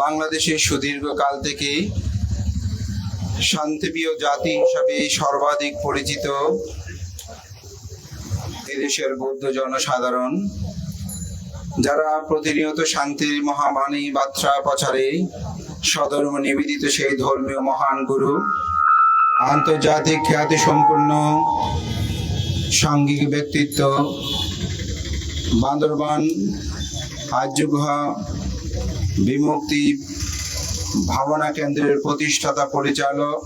বাংলাদেশের সুদীর্ঘকাল থেকে শান্তিপ্রিয় জাতি হিসাবে সর্বাধিক পরিচিত এদেশের বৌদ্ধ জনসাধারণ, যারা প্রতিনিয়ত শান্তির মহাবাণী, বার্তা প্রচারে সধর্ম নিবেদিত সেই ধর্মীয় মহান গুরু, আন্তর্জাতিক খ্যাতি সম্পন্ন সাঙ্গিক ব্যক্তিত্ব, বান্দরবান, আর্যগুহা বিমুক্তি ভাবনা কেন্দ্রের প্রতিষ্ঠাতা পরিচালক,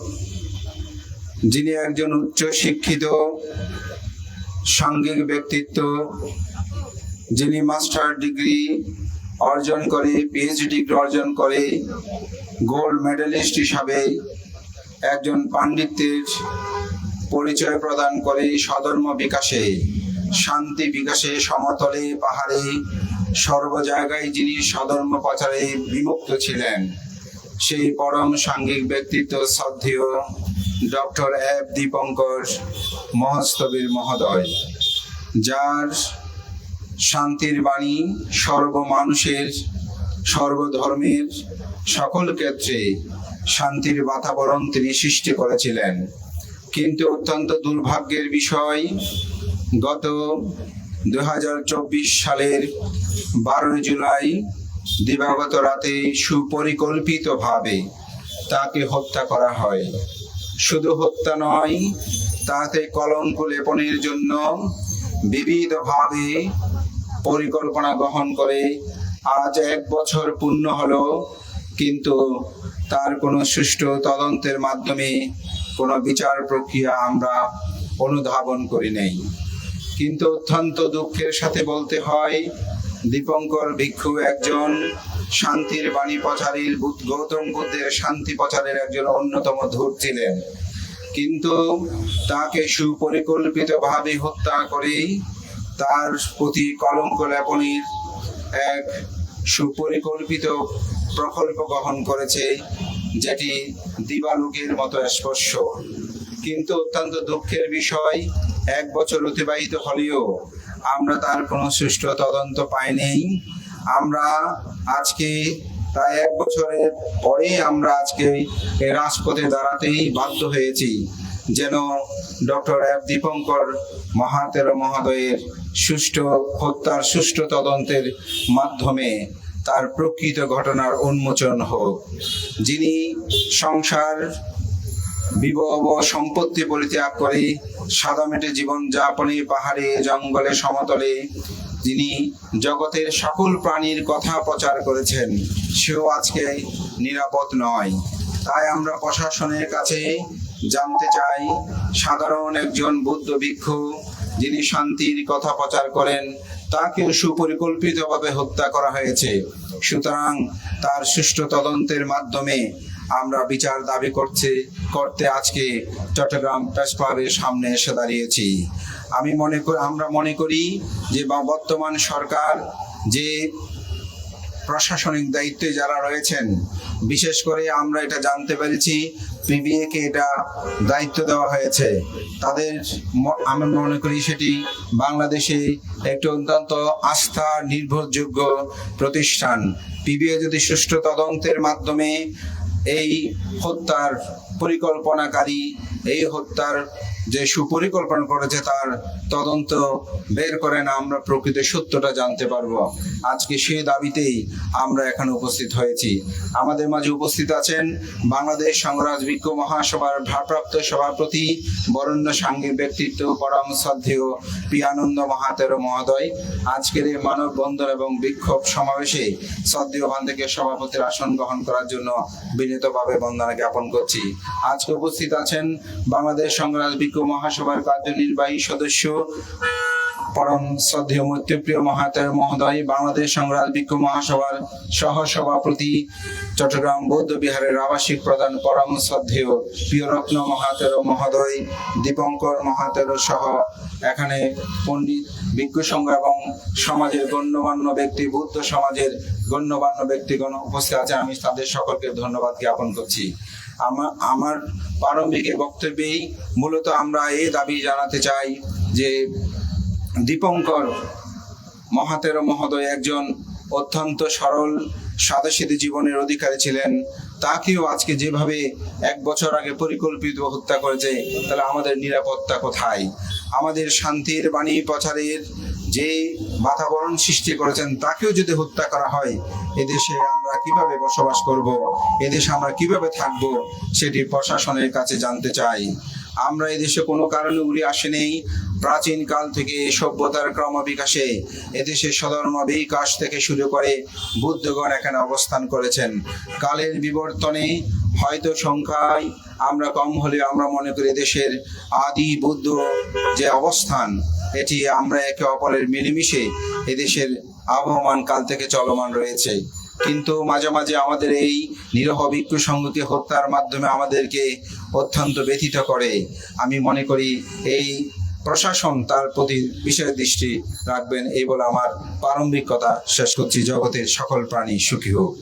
যিনি একজন উচ্চ শিক্ষিত সাঙ্গিক ব্যক্তিত্ব, যিনি মাস্টার ডিগ্রি অর্জন করে পিএইচডি অর্জন করে, গোল্ড মেডেলিস্ট হিসাবে একজন পাণ্ডিত্যের পরিচয় প্রদান করে স্বধর্ম বিকাশে, শান্তি বিকাশে সমতলে পাহাড়ে সর্ব জায়গায় যিনি স্বধর্ম প্রচারে বিমুক্ত ছিলেন, সেই পরম সাঙ্গিক ব্যক্তিত্ব শ্রদ্ধেয় ডক্টর এফ দীপঙ্কর মহস্তবীর মহোদয়, যার শান্তির বাণী সর্ব মানুষের সর্বধর্মের সকল ক্ষেত্রে শান্তির বাতাবরণ তিনি সৃষ্টি করেছিলেন। কিন্তু অত্যন্ত দুর্ভাগ্যের বিষয়, গত দু হাজার চব্বিশ সালের বারোই জুলাই দিবাগত রাতে সুপরিকল্পিতভাবে তাকে হত্যা করা হয়। শুধু হত্যা নয়, তাতে কলঙ্ক লেপনের জন্য বিবিধভাবে পরিকল্পনা গ্রহণ করে আজ এক বছর পূর্ণ হলো, কিন্তু তার কোনো সুষ্ঠু তদন্তের মাধ্যমে কোনো বিচার প্রক্রিয়া আমরা অনুধাবন করি নেই। কিন্তু অত্যন্ত দুঃখের সাথে বলতে হয়, দীপঙ্কর ভিক্ষু একজন শান্তির বাণী প্রচারীর গৌতম বুদ্ধের শান্তি প্রচারের একজন অন্যতম ধূর ছিলেন। কিন্তু তাকে সুপরিকল্পিতভাবে হত্যা করে তার প্রতি কলঙ্ক লেপনের এক সুপরিকল্পিত প্রকল্প গ্রহণ করেছে, যেটি দিবালোকের মতো স্পর্শ। কিন্তু অত্যন্ত দুঃখের বিষয় এক বছর অতিবাহিত হলেও আমরা তার কোনো সুষ্ঠু তদন্ত পাইনি আমরা আজকে তাই এক বছরের পরে আমরা আজকে রাজপথে দাঁড়াতেই বাধ্য হয়েছি যেন ডক্টর এফ দীপঙ্কর মহাতের মহোদয়ের সুষ্ঠু হত্যার সুষ্ঠু তদন্তের মাধ্যমে তার প্রকৃত ঘটনার উন্মোচন হোক। যিনি সংসার বিবাহ সম্পত্তি পরিত্যাগ করে সাদামেটে জীবন যাপনে পাহাড়ে, জঙ্গলে, সমতলে। যিনি জগতের সকল প্রাণীর কথা প্রচার করেছেন, সেও আজকে নিরাপদ নয়। তাই আমরা প্রশাসনের কাছে জানতে চাই, সাধারণ একজন বুদ্ধ ভিক্ষু যিনি শান্তির কথা প্রচার করেন, তাকে সুপরিকল্পিতভাবে হত্যা করা হয়েছে। সুতরাং তার সুষ্ঠু তদন্তের মাধ্যমে আমরা বিচার দাবি করছে, করতে আজকে চট্টগ্রাম প্রেস ক্লাবের সামনে এসে দাঁড়িয়েছি। আমি মনে করি, আমরা মনে করি যে বর্তমান সরকার যে প্রশাসনিক দায়িত্বে যারা রয়েছেন, বিশেষ করে আমরা এটা জানতে পেরেছি পিবিএ কে এটা দায়িত্ব দেওয়া হয়েছে। তাদের আমি মনে করি সেটি বাংলাদেশে একটি অত্যন্ত আস্থা নির্ভরযোগ্য প্রতিষ্ঠান। পিবিএ যদি সুষ্ঠু তদন্তের মাধ্যমে এই হত্যার পরিকল্পনাকারী এই হত্যার যে সুপরিকল্পনা করেছে তার তদন্ত বের করে না, আমরা প্রকৃত সত্যটা জানতে পারব। আজকে সেই দাবিতেই আমরা এখানে উপস্থিত হয়েছি। আমাদের মাঝে উপস্থিত আছেন বাংলাদেশ সংগ্রাজ বিজ্ঞ মহাসভার ভারপ্রাপ্ত সভাপতি বরণ্য সাঙ্গিক ব্যক্তিত্ব পরম শ্রদ্ধেয় পিয়ানন্দ মহাতের মহোদয়। আজকের এই মানববন্ধন এবং বিক্ষোভ সমাবেশে শ্রদ্ধেয় বান্ধবকে সভাপতির আসন গ্রহণ করার জন্য বিনীতভাবে বন্দনা জ্ঞাপন করছি। আজকে উপস্থিত আছেন বাংলাদেশ সংগ্রাজ বিজ্ঞ মহাসভার কার্যনির্বাহী সদস্য পরম শ্রদ্ধেয় মৈত্রীপ্রিয় মহাতের মহোদয়, বাংলাদেশ সংগ্রাম বিজ্ঞ মহাসভার সহ সভাপতি চট্টগ্রাম বৌদ্ধ বিহারের আবাসিক প্রধান পরম শ্রদ্ধেয় প্রিয়রত্ন মহাতের মহোদয়, দীপঙ্কর মহাতের সহ এখানে পণ্ডিত বিজ্ঞ সংঘ এবং সমাজের গণ্যমান্য ব্যক্তি, বৌদ্ধ সমাজের গণ্যমান্য ব্যক্তিগণ উপস্থিত আছে আমি তাদের সকলকে ধন্যবাদ জ্ঞাপন করছি। আমার আমার প্রারম্ভিক বক্তব্যেই মূলত আমরা এই দাবি জানাতে চাই যে দীপঙ্কর মহাতের মহোদয় একজন অত্যন্ত সরল সাদাসিধে জীবনের অধিকারী ছিলেন। তাকেও আজকে যেভাবে এক বছর আগে পরিকল্পিত হত্যা করেছে, তাহলে আমাদের নিরাপত্তা কোথায়? আমাদের শান্তির বাণী প্রচারের যে বাতাবরণ সৃষ্টি করেছেন, তাকেও যদি হত্যা করা হয়, এদেশে আমরা কীভাবে বসবাস করব? এদেশে আমরা কীভাবে থাকব? সেটি প্রশাসনের কাছে জানতে চাই। আমরা এদেশে কোনো কারণে উড়ে আসেনি। প্রাচীন কাল থেকে সভ্যতার ক্রমবিকাশে এদেশের সধর্ম বিকাশ থেকে শুরু করে বুদ্ধগণ এখানে অবস্থান করেছেন। কালের বিবর্তনে হয়তো সংখ্যায় আমরা কম হলে আমরা মনে করি দেশের আদি বুদ্ধ যে অবস্থান, এটি আমরা একে অপরের মিলেমিশে এদেশের আবহমান কাল থেকে চলমান রয়েছে। কিন্তু মাঝে মাঝে আমাদের এই নিরহ ভিক্ষু সংঘকে হত্যার মাধ্যমে আমাদেরকে অত্যন্ত ব্যথিত করে। আমি মনে করি এই প্রশাসন তার প্রতি বিশেষ দৃষ্টি রাখবেন, এই বলে আমার প্রারম্ভিক কথা শেষ করছি। জগতের সকল প্রাণী সুখী হোক।